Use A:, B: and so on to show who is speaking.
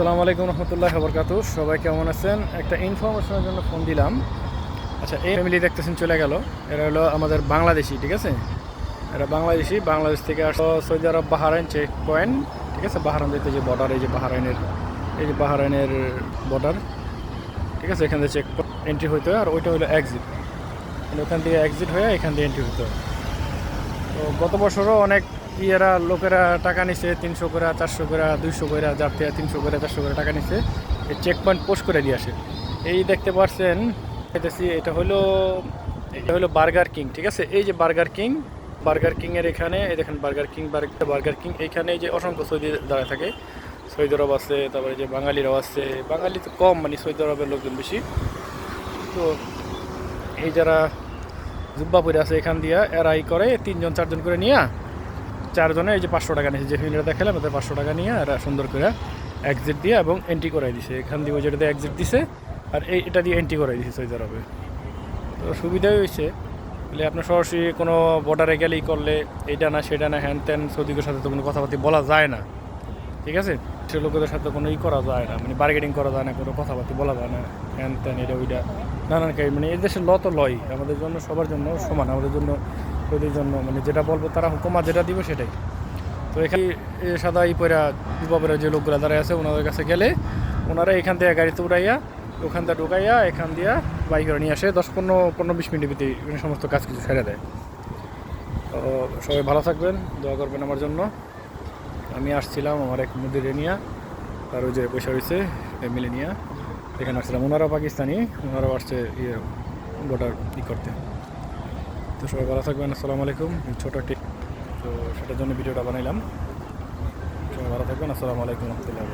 A: আসসালামু আলাইকুম রহমতুল্লাহ বরকাতু। সবাই কেমন আছেন? একটা ইনফরমেশনের জন্য ফোন দিলাম। আচ্ছা এই ফ্যামিলি দেখতেছেন চলে গেল। এরা হলো আমাদের বাংলাদেশি, ঠিক আছে? এরা বাংলাদেশি, বাংলাদেশ থেকে আসো Saudi Arab Bahrain check point ঠিক আছে? বাহারাইন যেতে যে বর্ডার এই যে বাহারাইনের, এই যে বাহারাইনের বর্ডার ঠিক আছে? এখান থেকে চেক এন্ট্রি হইতে হয়, আর ওইটা হলো এক্সিট ওখান থেকে এক্সিট হয়ে এখান দিয়ে এন্ট্রি হতে হয়। তো গত বছরও অনেক ইয়েরা লোকেরা টাকা নিছে, তিনশো করে, চারশো করে, দুইশো করে, যার থেকে তিনশো করে, চারশো করে টাকা নিছে, এই চেক পয়েন্ট পোস্ট করে দিয়ে আসে। এই দেখতে পাচ্ছেন এতেছি এটা হলো এটা হলো বার্গার কিং ঠিক আছে? এই যে বার্গার কিং বার্গার কিংয়ের এখানে, এই দেখেন বার্গার কিং বার্গার কিং এইখানে এই যে অসংখ্য সৌদি দাঁড়ায় থাকে। সৌদি আরব আছে, তারপরে যে বাঙালিরাও আছে, বাঙালি তো কম মানে সৌদি আরবের লোকজন বেশি। তো এই যারা জুব্বা পরে আছে এখান দিয়া এরা করে, তিনজন, চারজন করে নিয়ে চারজনে এই যে পাঁচশো টাকা নিয়েছে, যে ফিল্মটা দেখালাম ওদের পাঁচশো টাকা নিয়ে এরা সুন্দর করে এক্সিট দিয়ে এবং এন্ট্রি করাই দিছে। এখান দিয়ে ওই যেটাতে এক্সিট দিছে, আর এই এটা দিয়ে এন্ট্রি করাই দিছে সৌদি আরবে তো সুবিধাই হয়েছে। বলে আপনার সরাসরি কোনো বর্ডারে গেলেই করলে এইটা না, সেটা না, হ্যান ত্যান সৌদিকের সাথে তো কোনো কথাবার্তি বলা যায় না। ঠিক আছে? সে লোকেদের সাথে কোনো ই করা যায় না। মানে বার্গেনিং করা যায় না, কোনো কথাবার্তি বলা যায় না। হ্যান ত্যান, এটা, ওইটা, নানান কাজ মানে এই দেশের ল তো লয় আমাদের জন্য, সবার জন্য সমান। আমাদের জন্য ওদের জন্য মানে যেটা বলব তারা হুকুমা যেটা দিবে সেটাই। তো এখানে সাদা ই পয়রা যুবকেরা যে লোকগুলো দাঁড়ায় আছে, ওনাদের কাছে গেলে ওনারা এখান থেকে গাড়িতে উঠাইয়া ওখান থেকে ঢুকাইয়া, এখান দিয়া বাইক করে নিয়ে আসে, দশ পনেরো পনেরো বিশ মিনিটের ভিতরে সমস্ত কাজ কিছু ছেড়ে দেয়। তো সবাই ভালো থাকবেন, দোয়া করবেন আমার জন্য। আমি আসছিলাম আমার এক মুদিরে নিয়ে, তার ওই যে পয়সা হয়েছে ফ্যামিলি নিয়ে। এখানে আসছিলাম ওনারা পাকিস্তানি, ওনারাও আসছে ইয়ে বর্ডার ই করতে। তো সবাই ভালো থাকবেন, আসসালামু আলাইকুম। ছোটো একটি তো সেটার জন্য ভিডিওটা বানাইলাম। সবাই ভালো থাকবেন, আসসালামু আলাইকুম রহমতুল্লাহ।